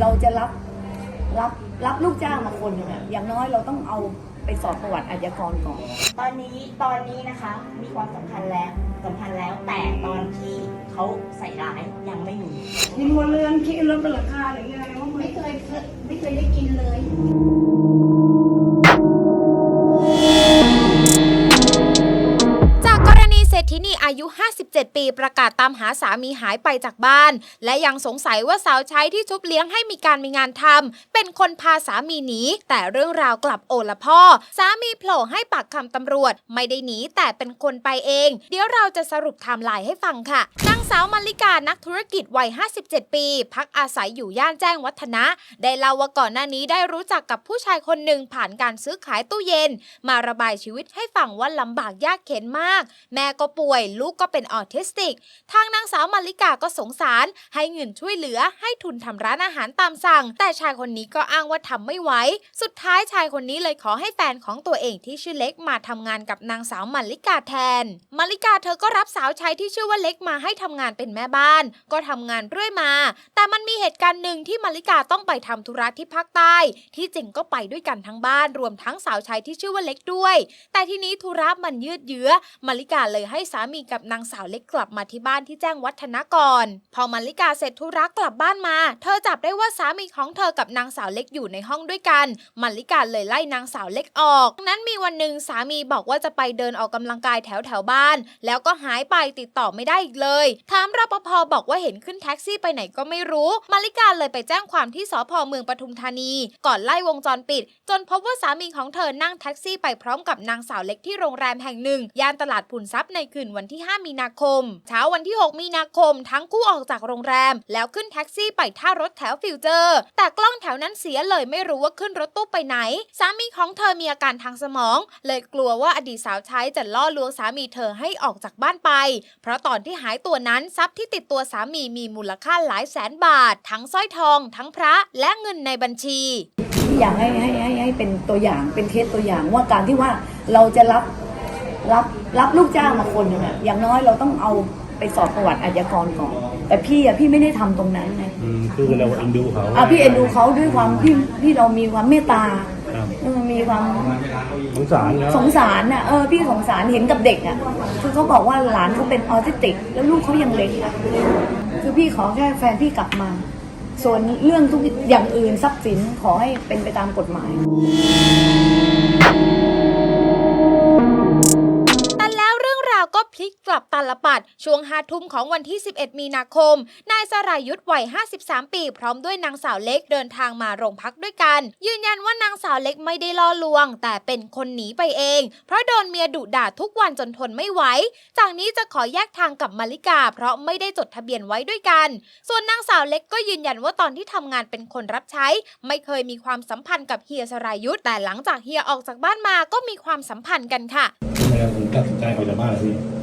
เราจะรับรับรับลูกจ้างมาคนหนึ่งอะอย่างน้อยเราต้องเอาไปสอบประวัติอาชญากรก่อน ตอนนี้ตอนนี้นะคะมีความสำคัญแล้วสำคัญแล้วแต่ตอนที่เขาใส่ร้ายยังไม่มีกินหัวเรือนคิดลดราคาหรือไงว่าไม่เคยไม่เคยได้กินเลย ศรษฐินีอายุ 57 ปีประกาศตามหาสามีหายไปจากบ้าน และยังสงสัยว่าสาวใช้ที่ชุบเลี้ยงให้มีการมีงานทำเป็นคนพาสามีหนีแต่เรื่องราวกลับโอละพ่อ สามีโผล่ให้ปากคำตำรวจ ไม่ได้หนีแต่เป็นคนไปเอง เดี๋ยวเราจะสรุปไทม์ไลน์ให้ฟังค่ะนางสาวมาริกานักธุรกิจวัย 57 ปี พักอาศัยอยู่ย่านแจ้งวัฒนะ ได้เล่าว่าก่อนหน้านี้ได้รู้จักกับผู้ชายคนหนึ่งผ่านการซื้อขายตู้เย็น มาระบายชีวิตให้ฟังว่าลำบากยากเข็นมาก แม่ก็ป่วย ลูกก็เป็นออทิสติก ทางนางสาวมาริกาก็สงสาร ให้เงินช่วยเหลือให้ทุนทำร้านอาหารตามสั่ง แต่ชายคนนี้ก็อ้างว่าทำไม่ไหว สุดท้ายชายคนนี้เลยขอให้แฟนของตัวเองที่ชื่อเล็กมาทำงานกับนางสาวมาริกาแทน มาริกาเธอก็รับสาวใช้ที่ชื่อว่าเล็กมาให้ทำงานเป็นแม่บ้าน ก็ทำงานเรื่อยมา แต่มันมีเหตุการณ์หนึ่งที่มาริกาต้องไปทำธุระที่ภาคใต้ ที่จริงก็ไปด้วยกันทั้งบ้าน รวมทั้งสาวใช้ที่ชื่อว่าเล็กด้วย แต่ทีนี้ธุระมันยืดเยื้อมาริกาเลยให้สามีกับนางสาวเล็กกลับมาที่บ้านที่แจ้งวัฒนะก่อน พอมาริกาเสร็จธุระกลับบ้านมา เธอจับได้ว่าสามีของเธอกับนางสาวเล็กอยู่ในห้องด้วยกันมาริกาเลยไล่นางสาวเล็กออก นั้นมีวันหนึ่งสามีบอกว่าจะไปเดินออกกำลังกายแถวแถวบ้าน แล้วก็หายไปติดต่อไม่ได้อีกเลยถามรปภบอกว่าเห็นขึ้นแท็กซี่ไปไหนก็ไม่รู้มาริกาเลยไปแจ้งความที่สพเมืองปทุมธานี ก่อนไล่วงจรปิด จนพบว่าสามีของเธอนั่งแท็กซี่ไปพร้อมกับนางสาวเล็กที่โรงแรมแห่งหนึ่งย่านตลาดผุนทรัพย์ในคืนวันที่ 5 มีนาคม เช้าวันที่ 6 มีนาคม ทั้งคู่ออกจากโรงแรม แล้วขึ้นแท็กซี่ไปท่ารถแถวฟิวเจอร์ แต่กล้องแถวนั้นเสียเลยไม่รู้ว่าขึ้นรถตู้ไปไหน สามีของเธอมีอาการทางสมอง เลยกลัวว่าอดีตสาวใช้จะล่อลวงสามีเธอให้ออกจากบ้านไป เพราะตอนที่หายตัวนั้นทรัพย์ที่ติดตัวสามีมีมูลค่าหลายแสนบาท ทั้งสร้อยทอง ทั้งพระและเงินในบัญชีอยากให้ให้ให้ให้เป็นตัวอย่างเป็นเคสตัวอย่างว่าการที่ว่าเราจะรับ รับรับลูกจ้างมาคนหนึ่งอะอย่างน้อยเราต้องเอาไปสอบประวัติอาชญากรก่อน แต่พี่อะพี่ไม่ได้ทำตรงนั้นไงอืมคือเราเอ็นดูเขาอะพี่เอ็นดูเขาด้วยความพี่พี่เรามีความเมตตาครับเออมีความ สงสารแล้วสงสารน่ะเออพี่สงสารเห็นกับเด็กอะคือเขาบอกว่าหลานเขาเป็นออทิสติก แล้วลูกเขายังเล็กอะคือพี่ขอแค่แฟนพี่กลับมา ส่วนเรื่องทุกอย่างอื่นทรัพย์สินขอให้เป็นไปตามกฎหมาย พลิกกลับตาลปัด ช่วงห้าทุ่มของวันที่ 11 มีนาคม นายสรายุทธ์วัย 53 ปี พร้อมด้วยนางสาวเล็กเดินทางมาโรงพักด้วยกัน ยืนยันว่านางสาวเล็กไม่ได้ล่อลวง แต่เป็นคนหนีไปเอง เพราะโดนเมียดุด่าทุกวันจนทนไม่ไหว จากนี้จะขอแยกทางกับมาริกา เพราะไม่ได้จดทะเบียนไว้ด้วยกัน ส่วนนางสาวเล็กก็ยืนยันว่าตอนที่ทำงานเป็นคนรับใช้ ไม่เคยมีความสัมพันธ์กับเฮียสรายุทธ์แต่หลังจากเฮียออกจากบ้านมาก็มีความสัมพันธ์กันค่ะทำไมเราถึงตัดสินใจออกจากบ้านล่ะพี่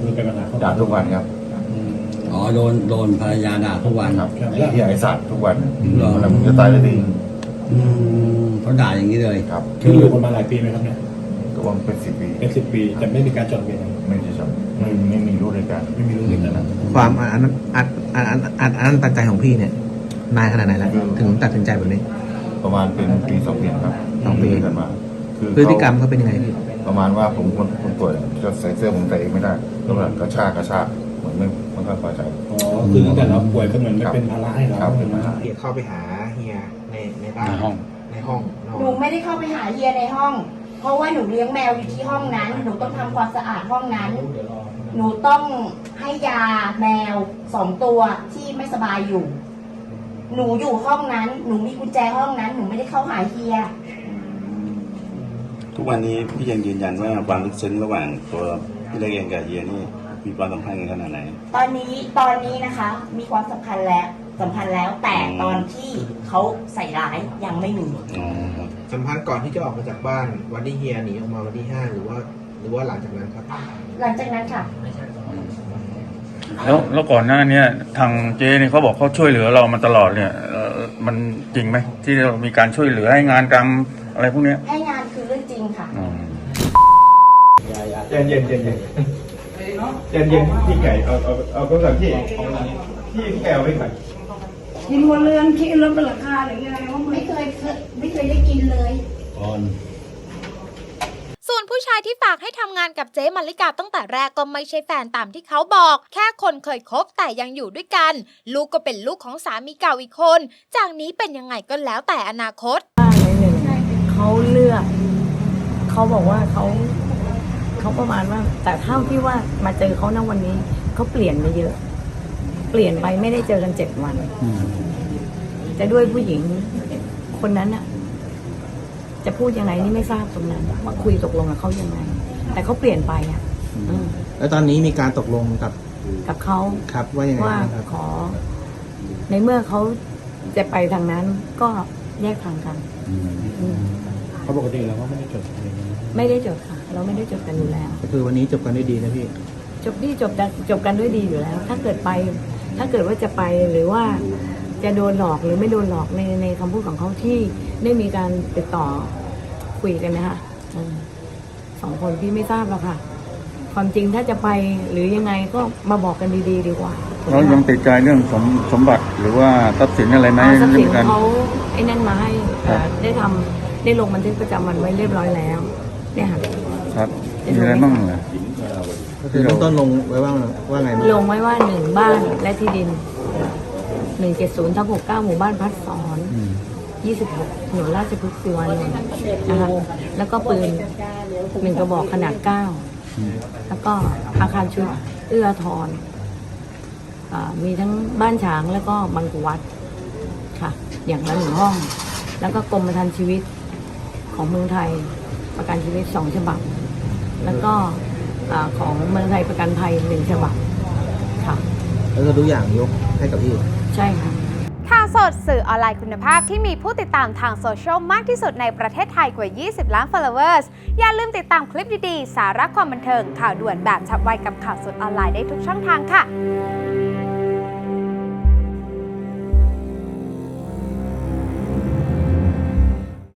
มคือเป็นปัญหาครอบครัวด่าทุกวันครับอืมอ๋อโดนโดนภรรยาด่าทุกวันครับครับไอ้เหี้ยไอ้สัตว์ทุกวันเหรอแล้วมึงจะตายได้ดีอืมเขาด่าอย่างนี้เลยครับคืออยู่กันมาหลายปีไหมครับเนี่ยก็วังเป็นสิบปีเป็นสิบปีแต่ไม่มีการจดทะเบียนอะไรไม่ได้จบไม่ไม่มีรู้ด้วยกันไม่มีลูกเด็กนะความอันนั้นอันอันอันอันอันนั้นตัดใจของพี่เนี่ยนานขนาดไหนแล้วถึงตัดสินใจแบบนี้ ประมาณเป็นปีสองปีครับสองปียู่ด้วยกันมาคือพฤติกรรมเขาเป็นยังไงพี่ ประมาณว่าผมคนคนป่วยจะใส่เสื้อผมใส่เองไม่ได้ก็แบบกระชากกระชากเหมือนไม่ไม่ค่อยพอใจ อ๋อคือตั้งแต่เราป่วยก็เหมือนไม่เป็นภาระให้เราครับเหมือนมาเฮียเข้าไปหาเฮียในในบ้านในห้อง ในห้องหนูไม่ได้เข้าไปหาเฮียในห้อง เพราะว่าหนูเลี้ยงแมวอยู่ที่ห้องนั้น หนูต้องทำความสะอาดห้องนั้น หนูต้องให้ยาแมวสองตัวที่ไม่สบายอยู่ หนูอยู่ห้องนั้น หนูมีกุญแจห้องนั้น หนูไม่ได้เข้าหาเฮีย ทุกวันนี้พี่ยังยืนยันว่าความลึกซึ้งระหว่างตัวพี่เล็กเองกับเฮียนี่มีความสัมพันธ์กันขนาดไหน ตอนนี้ตอนนี้นะคะ มีความสำคัญแล้วสำคัญแล้ว แต่ตอนที่เขาใส่ร้ายยังไม่มี อ๋อครับสัมพันธ์ก่อนที่จะออกมาจากบ้านวันที่เฮียหนีออกมาวันที่ห้าหรือว่า หรือว่าหลังจากนั้นครับ หลังจากนั้นค่ะ แล้วแล้วก่อนหน้าเนี้ยทางเจเนี่ยเขาบอกเขาช่วยเหลือเรามาตลอดเนี่ยเอ่อมันจริงไหมที่เรามีการช่วยเหลือให้งานกรรมอะไรพวกเนี้ย ให้งานคือเรื่อง เย็นเย็นเย็นเย็นเย็นเย็นพี่ไก่เอาเอาเอาก็สั่งพี่พี่พี่ไก่เอาไปก่อนกินหัวเรือนกินรถเป็นราคาหรือไงว่ามึงไม่เคยไม่เคยได้กินเลยอ่อนส่วนผู้ชายที่ฝากให้ทำงานกับเจ๊มาริกาตั้งแต่แรกก็ไม่ใช่แฟนตามที่เขาบอก แค่คนเคยคบแต่ยังอยู่ด้วยกัน ลูกก็เป็นลูกของสามีเก่าอีกคน จากนี้เป็นยังไงก็แล้วแต่อนาคตหนึ่งเขาเลือก เขาบอกว่าเขา เขาประมาณว่า แต่เท่าที่ว่ามาเจอเขาณวันนี้เขาเปลี่ยนไปเยอะ เปลี่ยนไปไม่ได้เจอกันเจ็ดวันแต่ด้วยผู้หญิงคนนั้นอะจะพูดยังไงนี่ไม่ทราบตรงนั้นว่าคุยตกลงกับเขายังไง แต่เขาเปลี่ยนไปอะอืมแล้วตอนนี้มีการตกลงกับกับเขาครับว่ายังไงว่าบ้างครับขอ ในเมื่อเขาจะไปทางนั้นก็แยกทางกัน อืม เขาปกติแล้วก็ไม่ได้จดทะเบียนกันนะไม่ได้จดค่ะ เราไม่ได้จดกันอยู่แล้ว ก็คือวันนี้จบกันด้วยดีนะพี่ จบที่จบกันจบกันด้วยดีอยู่แล้ว ถ้าเกิดไป ถ้าเกิดว่าจะไปหรือว่าจะโดนหลอกหรือไม่โดนหลอกในในคำพูดของเขาที่ได้มีการติดต่อคุยกันนะคะอืมสองคนพี่ไม่ทราบหรอกค่ะ ความจริงถ้าจะไปหรือยังไงก็มาบอกกันดี ๆ ดีกว่าเรายังติดใจเรื่องสมสมบัติหรือว่าทรัพย์สินอะไรไหมเอาทรัพย์สินเรื่องการเขาไอ้นั่นมาให้เอ่อครับได้ทำ ได้ลงบันทึกประจำวันไว้เรียบร้อยแล้วเนี่ยค่ะครับมีอะไรบ้างเหรอก็คือเริ่มต้นลงไว้ว่าว่าไงบ้างลงไว้ว่าหนึ่งบ้านและที่ดินหนึ่งเจ็ดศูนย์ทับหกเก้าหมู่บ้านพัดสอนอืมยี่สิบหกหน่วยราชพฤกษ์สิวานนท์นะคะแล้วก็ปืนหนึ่งกระบอกขนาดเก้าอืมแล้วก็อาคารชุดเอื้อทรอ่ามีทั้งบ้านฉางแล้วก็บังกุวัดค่ะ อย่างละหนึ่งห้อง แล้วก็กรมประกันชีวิต ของเมืองไทยประกันชีวิตสองฉบับ แล้วก็อ่าของเมืองไทยประกันภัยหนึ่งฉบับค่ะแล้วก็ทุกอย่างยกให้กับพี่ใช่ค่ะข่าวสดสื่อออนไลน์คุณภาพที่มีผู้ติดตามทางโซเชียลมากที่สุดในประเทศไทยกว่า 20 ล้าน followers อย่าลืมติดตามคลิปดีๆ สาระความบันเทิง ข่าวด่วนแบบฉับไวกับข่าวสดออนไลน์ได้ทุกช่องทางค่ะ